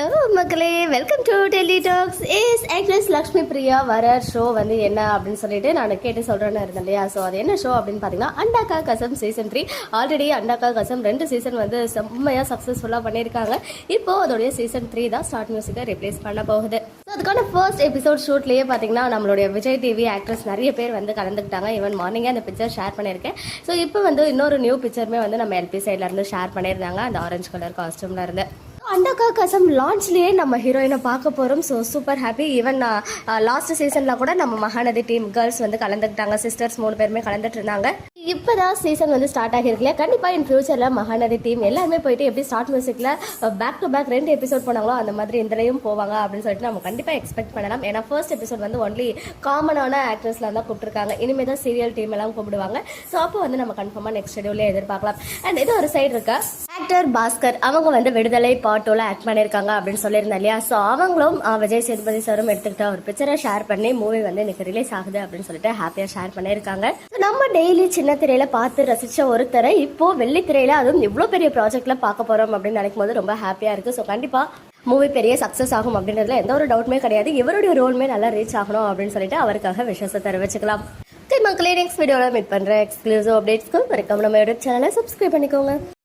Hello மக்களே. Welcome to Delhi talks is actress Lakshmi Priya வர show வந்து என்ன அப்படின்னு சொல்லிட்டு நான் கேட்டு சொல்கிறேன்னு இருந்தேன் இல்லையா? ஸோ அது என்ன ஷோ அப்படின்னு பார்த்தீங்கன்னா Andaka Kasam season three already Andaka Kasam ரெண்டு சீசன் வந்து செம்மையாக சக்ஸஸ்ஃபுல்லாக பண்ணியிருக்காங்க. இப்போ அதோடைய சீசன் த்ரீ தான் ஸ்டார்ட் மியூசிக்கை ரிப்ளேஸ் பண்ண போகுது. ஸோ அதுக்கான ஃபர்ஸ்ட் எபிசோட் ஷூட்லேயே பார்த்தீங்கன்னா நம்மளுடைய விஜய் டிவி ஆக்ட்ரஸ் நிறைய பேர் வந்து கலந்துக்கிட்டாங்க. ஈவன் மார்னிங்கே அந்த பிக்சர் ஷேர் பண்ணியிருக்கேன். ஸோ இப்போ வந்து இன்னொரு நியூ பிக்சருமே வந்து நம்ம எல்பி சைட்லேருந்து ஷேர் பண்ணியிருந்தாங்க. அந்த ஆரஞ்சு கலர் காஸ்டியூமில் இருந்து. அண்டக்கா கசம் லான்ச்லேயே நம்ம ஹீரோயினை பார்க்க போகிறோம் so super happy even last சீசனில் கூட நம்ம மகாநதி டீம் கேர்ள்ஸ் வந்து கலந்துக்கிட்டாங்க. சிஸ்டர்ஸ் மூணு பேருமே கலந்துட்டு இருந்தாங்க. இப்போ தான் சீசன் வந்து ஸ்டார்ட் ஆகிருக்குல்ல கண்டிப்பாக இன் ஃபியூச்சரில் மகாநதி டீம் எல்லாருமே போயிட்டு எப்படி ஸ்டார்ட் மியூசிக்கில் பேக் டு பேக் ரெண்டு எபிசோட் போனாங்களோ அந்த மாதிரி இந்தலையும் போவாங்க அப்படின்னு சொல்லிட்டு நம்ம கண்டிப்பாக எக்ஸ்பெக்ட் பண்ணலாம். ஏன்னா ஃபர்ஸ்ட் எபிசோட் வந்து ஒன்லி காமனான ஆக்ட்ரஸ்லாம் தான் கூப்பிட்டுருக்காங்க. இனிமேல் தான் சீரியல் டீம் எல்லாம் கூப்பிடுவாங்க ஸோ அப்போ வந்து நம்ம கன்ஃபார்மாக நெக்ஸ்ட் ஷெடியூலே எதிர்பார்க்கலாம். அண்ட் இது ஒரு சைடு இருக்கா? ஆக்டர் பாஸ்கர் அவங்க வந்து விடுதலை பாட்டோல ஆக்ட் பண்ணியிருக்காங்க அப்படின்னு சொல்லியிருந்தேன் இல்லையா? ஸோ அவங்களும் விஜய் சேதுபதி சாரும் எடுத்துக்கிட்ட ஒரு பிக்சரை ஷேர் பண்ணி மூவி வந்து இன்னைக்கு ரிலீஸ் ஆகுது அப்படின்னு சொல்லிட்டு ஹாப்பியாக ஷேர் பண்ணியிருக்காங்க. நம்ம டெய்லி சின்ன திரையில பார்த்து ரசிச்ச ஒருத்தரை இப்போ வெள்ளி திரையில அதுவும் இவ்வளோ பெரிய ப்ராஜெக்ட்ல பார்க்க போறோம் அப்படின்னு நினைக்கும் போது ரொம்ப ஹாப்பியாக இருக்கு. ஸோ கண்டிப்பா மூவி பெரிய சக்ஸஸ் ஆகும் அப்படின்றதுல எந்த ஒரு டவுட்மே கிடையாது. இவருடைய ரோல்மே நல்லா ரீச் ஆகணும் அப்படின்னு சொல்லிட்டு அவருக்காக விஷயத்தை தெரிவிச்சுக்கலாம். ஓகே மக்களே நெக்ஸ்ட் வீடியோவில் மீட் பண்ணுறேன் எக்ஸ்க்ளூசிவ் அப்டேட்ஸ்க்கு மறக்காம நம்ம யூடியூப் சேனலை சப்ஸ்கிரைப் பண்ணிக்கோங்க.